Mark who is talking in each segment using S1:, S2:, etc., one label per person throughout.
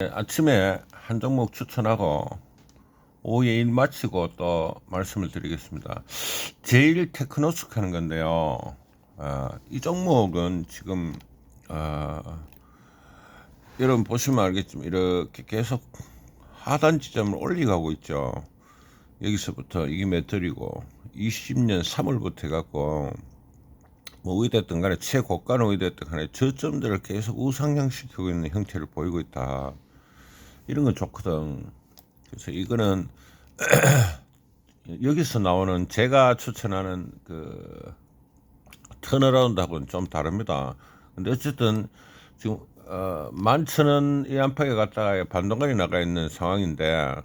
S1: 네, 아침에 한 종목 추천하고 오후에 일 마치고 또 말씀을 드리겠습니다. 제일 테크노스 하는 건데요. 아, 이 종목은 지금 아, 여러분 보시면 알겠지만 이렇게 계속 하단 지점을 올리가고 있죠. 여기서부터 이게 메터리고 20년 3월부터 해갖고 뭐 의됐든 간에 최고가는 의됐든 간에 저점들을 계속 우상향시키고 있는 형태를 보이고 있다. 이런 건 좋거든. 그래서 이거는 여기서 나오는 제가 추천하는 그 턴어라운드하고는 좀 다릅니다. 근데 어쨌든 지금 어, 만천 원 이 안팎에 갔다가 반동간이 나가 있는 상황인데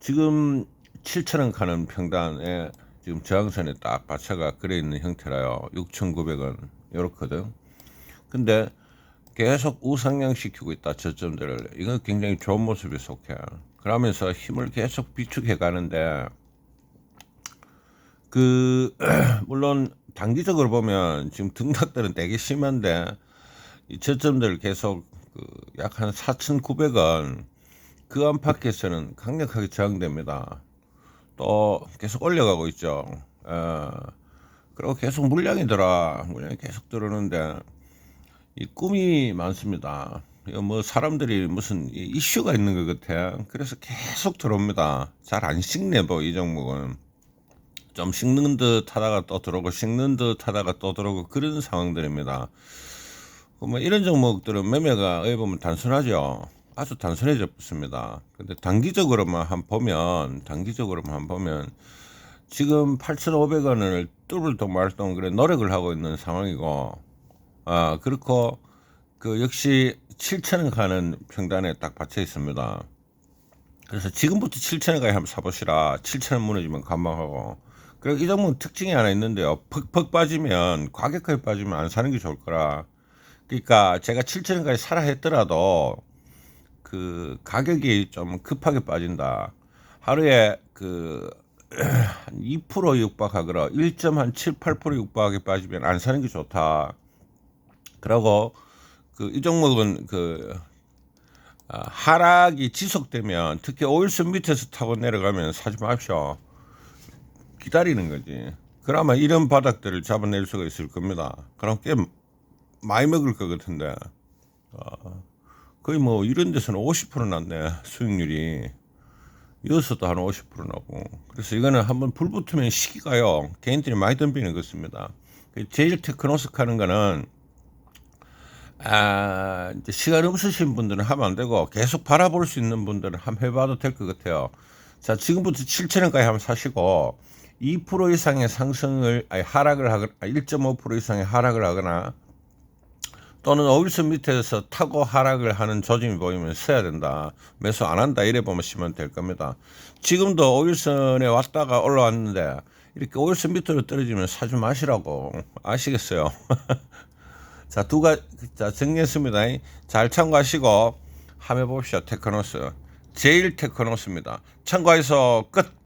S1: 지금 7천 원 가는 평단에 지금 저항선에 딱 받쳐가 그래 있는 형태라요. 6,900원 이렇거든. 근데 계속 우상향 시키고 있다 저점들을 이건 굉장히 좋은 모습에 속해. 그러면서 힘을 계속 비축해 가는데 그 물론 단기적으로 보면 지금 등락들은 되게 심한데 이 저점들 계속 그 약 한 4,900원 그 안팎에서는 강력하게 저항됩니다. 또 계속 올려가고 있죠. 어, 그리고 계속 물량이 들어 물량이 계속 들어오는데 이 꿈이 많습니다. 뭐 사람들이 무슨 이 이슈가 있는 것 같아. 그래서 계속 들어옵니다. 잘 안 식네 뭐 이 종목은. 좀 식는 듯 하다가 또 들어오고 식는 듯 하다가 또 들어오고 그런 상황들입니다. 뭐 이런 종목들은 매매가 어찌 보면 단순하죠. 아주 단순해져 있습니다. 근데 단기적으로만 한 보면 단기적으로만 한 보면 지금 8,500원을 뚫을 동 말동 그래 노력을 하고 있는 상황이고 아 그렇고 그 역시 7,000원 가는 평단에 딱 받쳐 있습니다. 그래서 지금부터 7,000원까지 한번 사보시라. 7,000원 무너지면 감망하고. 그리고 이 종목 특징이 하나 있는데요. 퍽퍽 빠지면 과격하게 빠지면 안 사는 게 좋을 거라. 그러니까 제가 7,000원까지 사라 했더라도 그 가격이 좀 급하게 빠진다. 하루에 그한2% 육박하거나 1.7, 8% 육박하게 빠지면 안 사는 게 좋다. 그러고 그 이 종목은 그 아, 하락이 지속되면 특히 오일선 밑에서 타고 내려가면 사지 마십시오. 기다리는 거지. 그러면 이런 바닥들을 잡아낼 수가 있을 겁니다. 그럼 꽤 많이 먹을 것 같은데 어, 거의 뭐 이런 데서는 50% 났네 수익률이 여기서도 한 50% 나고 그래서 이거는 한번 불 붙으면 시기가요 개인들이 많이 덤비는 것입니다. 그 제일 테크노스크 하는 거는 아, 이제 시간 없으신 분들은 하면 안 되고 계속 바라볼 수 있는 분들은 한번 해봐도 될 것 같아요. 자, 지금부터 7천원까지 한번 사시고 2% 이상의 상승을 아니 하락을 하거나 1.5% 이상의 하락을 하거나 또는 오일선 밑에서 타고 하락을 하는 조짐이 보이면 써야 된다. 매수 안 한다. 이래 보시면 될 겁니다. 지금도 오일선에 왔다가 올라왔는데 이렇게 오일선 밑으로 떨어지면 사지 마시라고 아시겠어요? 자, 두 가, 자, 정리했습니다. 잘 참고하시고, 함해 봅시다. 테크노스. 제일 테크노스입니다. 참고해서 끝!